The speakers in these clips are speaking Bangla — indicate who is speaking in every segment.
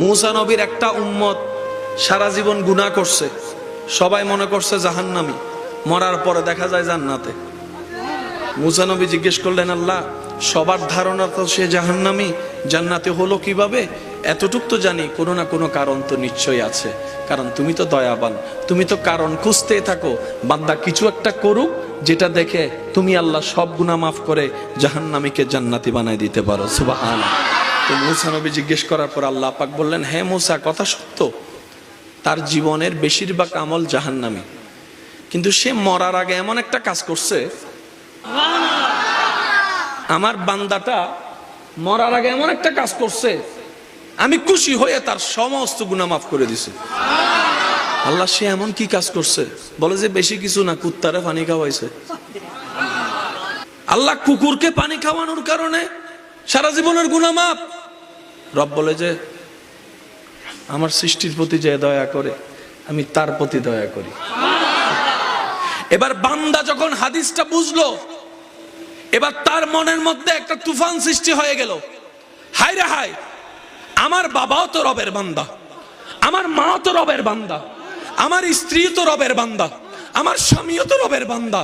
Speaker 1: মুসা নবীর একটা উম্মত সারা জীবন গুনাহ করছে। সবাই মনে করছে জাহান্নামি। মরার পরে দেখা যায় জান্নাতে। মুসা নবী জিজ্ঞেস করলেন, আল্লাহ, সবার ধারণা তো সে জাহান্নামি, জান্নাতে হলো কীভাবে? এতটুক তো জানি, কোনো না কোনো কারণ তো নিশ্চয়ই আছে। কারণ তুমি তো দয়াবান, তুমি তো কারণ খুঁজতে থাকো। বান্দা কিছু একটা করুক, যেটা দেখে তুমি আল্লাহ সব গুনাহ মাফ করে জাহান্নামীকে জান্নাতি বানায় দিতে পারো। সুবাহান তো মুসা নবী জিজ্ঞেস করার পর আল্লাহ পাক বললেন হ্যাঁ মুসা, কথা সত্য। তার জীবনের বেশিরভাগ আমল জাহান্নামী। কিন্তু সে মরার আগে এমন একটা কাজ করছে, আমার বান্দাটা মরার আগে এমন একটা কাজ করছে, আমি খুশি হয়ে তার সমস্ত গুণা মাফ করে দিছি। আল্লাহ, সে এমন কি কাজ করছে? বলে যে বেশি কিছু না, কুত্তারে পানি খাওয়াইছে। আল্লাহ কুকুরকে পানি খাওয়ানোর কারণে সারা জীবনের গুণা মাফ। রব বলে যে, আমার সৃষ্টির প্রতি যে দয়া করে, আমি তার প্রতি দয়া করি। এবার বান্দা যখন হাদিসটা বুঝলো, এবার তার মনের মধ্যে একটা তুফান সৃষ্টি হয়ে গেল। হায় রে হায়, আমার বাবাও তো রবের বান্দা, আমার মাও তো রবের বান্দা, আমার স্ত্রী তো রবের বান্দা, আমার স্বামীও তো রবের বান্দা,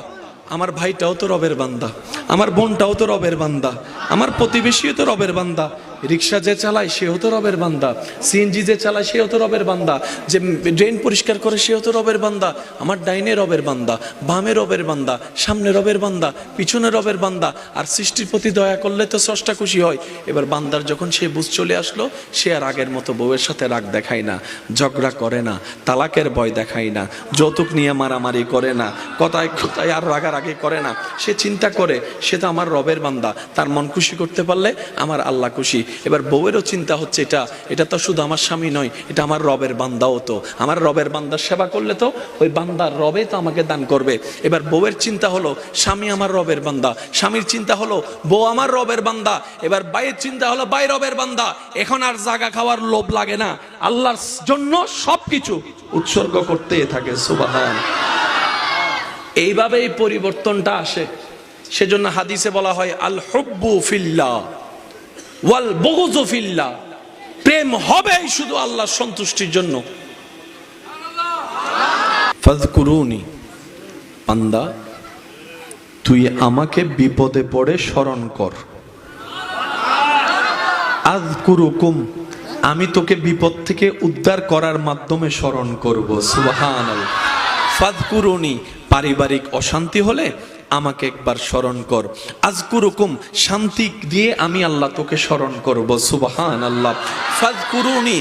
Speaker 1: আমার ভাইটাও তো রবের বান্দা, আমার বোনটাও তো রবের বান্দা, আমার প্রতিবেশীও তো রবের বান্দা রিক্সা যে চালায়, সে হতো রবের বান্দা। সিএনজি যে চালায়, সে হতো রবের বান্দা। যে ড্রেন পরিষ্কার করে, সে হতো রবের বান্দা। আমার ডাইনে রবের বান্দা, বামে রবের বান্দা, সামনে রবের বান্দা, পিছনে রবের বান্দা। আর সৃষ্টির প্রতি দয়া করলে তো স্রষ্টা খুশি হয়। এবার বান্দার যখন সে বুঝ চলে আসলো, সে আর আগের মতো বউয়ের সাথে রাগ দেখায় না, ঝগড়া করে না, তালাকের ভয় দেখায় না, যৌতুক নিয়ে মারামারি করে না, কথায় কথায় আর রাগার আগে করে না। সে চিন্তা করে, সে তো আমার রবের বান্দা। তার মন খুশি করতে পারলে আমার আল্লাহ খুশি। এবার বউয়েরও চিন্তা হচ্ছে এটা এটা তো শুধু আমার স্বামী নয়, এটা আমার রবের বান্দাও তো। আমার রবের বান্দার সেবা করলে তো ওই বান্দার রবে তো আমাকে দান করবে। এবার বউয়ের চিন্তা হলো, স্বামী আমার রবের বান্দা। স্বামীর চিন্তা হলো, বউ আমার রবের বান্দা। এবার বাইয়ের চিন্তা হলো, বাই রবের বান্দা। এখন আর জাগা খাওয়ার লোভ লাগে না। আল্লাহর জন্য সবকিছু উৎসর্গ করতে থাকে, সুবাহান। এইভাবে এই পরিবর্তনটা আসে। সেজন্য হাদিসে বলা হয় আল হব্বু ফিল্লা ওয়াল বগজু ফিল্লা প্রেম হবেই শুধু আল্লাহর সন্তুষ্টির জন্য। ফাজকুরুনি পান্দা তুই আমাকে বিপদে পড়ে স্মরণ কর। আজকুরুকুম আমি তোকে বিপদ থেকে উদ্ধার করার মাধ্যমে স্মরণ করব সুবহান ফাদকুরুনি পারিবারিক অশান্তি হলে আমাকে একবার স্মরণ কর। আজকুরুকুম, শান্তি দিয়ে আমি আল্লাহ তোকে স্মরণ করব সুবাহান আল্লাহ ফাদকুরুনি